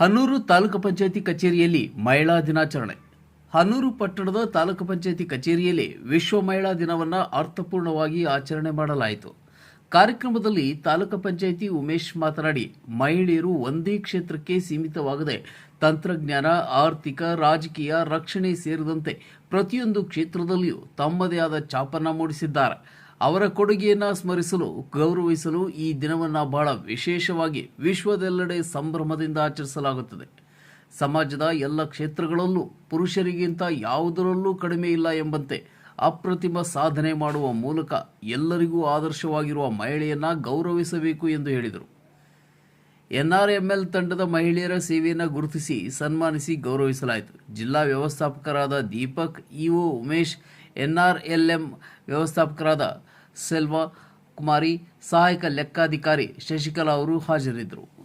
ಹನ್ನೂರು ತಾಲೂಕು ಪಂಚಾಯತಿ ಕಚೇರಿಯಲ್ಲಿ ಮಹಿಳಾ ದಿನಾಚರಣೆ. ಹನೂರು ಪಟ್ಟಣದ ತಾಲೂಕು ಪಂಚಾಯತಿ ಕಚೇರಿಯಲ್ಲಿ ವಿಶ್ವ ಮಹಿಳಾ ದಿನವನ್ನು ಅರ್ಥಪೂರ್ಣವಾಗಿ ಆಚರಣೆ ಮಾಡಲಾಯಿತು. ಕಾರ್ಯಕ್ರಮದಲ್ಲಿ ತಾಲೂಕು ಪಂಚಾಯತಿ ಉಮೇಶ್ ಮಾತನಾಡಿ, ಮಹಿಳೆಯರು ಒಂದೇ ಕ್ಷೇತ್ರಕ್ಕೆ ಸೀಮಿತವಾಗದೆ ತಂತ್ರಜ್ಞಾನ, ಆರ್ಥಿಕ, ರಾಜಕೀಯ, ರಕ್ಷಣೆ ಸೇರಿದಂತೆ ಪ್ರತಿಯೊಂದು ಕ್ಷೇತ್ರದಲ್ಲಿಯೂ ತಮ್ಮದೇ ಆದ ಛಾಪನ್ನ ಮೂಡಿಸಿದ್ದಾರೆ. ಅವರ ಕೊಡುಗೆಯನ್ನ ಸ್ಮರಿಸಲು, ಗೌರವಿಸಲು ಈ ದಿನವನ್ನು ಬಹಳ ವಿಶೇಷವಾಗಿ ವಿಶ್ವದೆಲ್ಲೆಡೆ ಸಂಭ್ರಮದಿಂದ ಆಚರಿಸಲಾಗುತ್ತದೆ. ಸಮಾಜದ ಎಲ್ಲ ಕ್ಷೇತ್ರಗಳಲ್ಲೂ ಪುರುಷರಿಗಿಂತ ಯಾವುದರಲ್ಲೂ ಕಡಿಮೆ ಇಲ್ಲ ಎಂಬಂತೆ ಅಪ್ರತಿಮ ಸಾಧನೆ ಮಾಡುವ ಮೂಲಕ ಎಲ್ಲರಿಗೂ ಆದರ್ಶವಾಗಿರುವ ಮಹಿಳೆಯನ್ನ ಗೌರವಿಸಬೇಕು ಎಂದು ಹೇಳಿದರು. ಎನ್ಆರ್ಎಂಎಲ್ ತಂಡದ ಮಹಿಳೆಯರ ಸೇವೆಯನ್ನು ಗುರುತಿಸಿ ಸನ್ಮಾನಿಸಿ ಗೌರವಿಸಲಾಯಿತು. ಜಿಲ್ಲಾ ವ್ಯವಸ್ಥಾಪಕರಾದ ದೀಪಕ್, ಇಒ ಉಮೇಶ್, ಎನ್ಆರ್ಎಲ್ಎಂ ವ್ಯವಸ್ಥಾಪಕರಾದ ಸೆಲ್ವಾ ಕುಮಾರಿ ಸಹಾಯಕ ಲೆಕ್ಕಾಧಿಕಾರಿ ಶಶಿಕಲಾ ಅವರು ಹಾಜರಿದ್ದರು.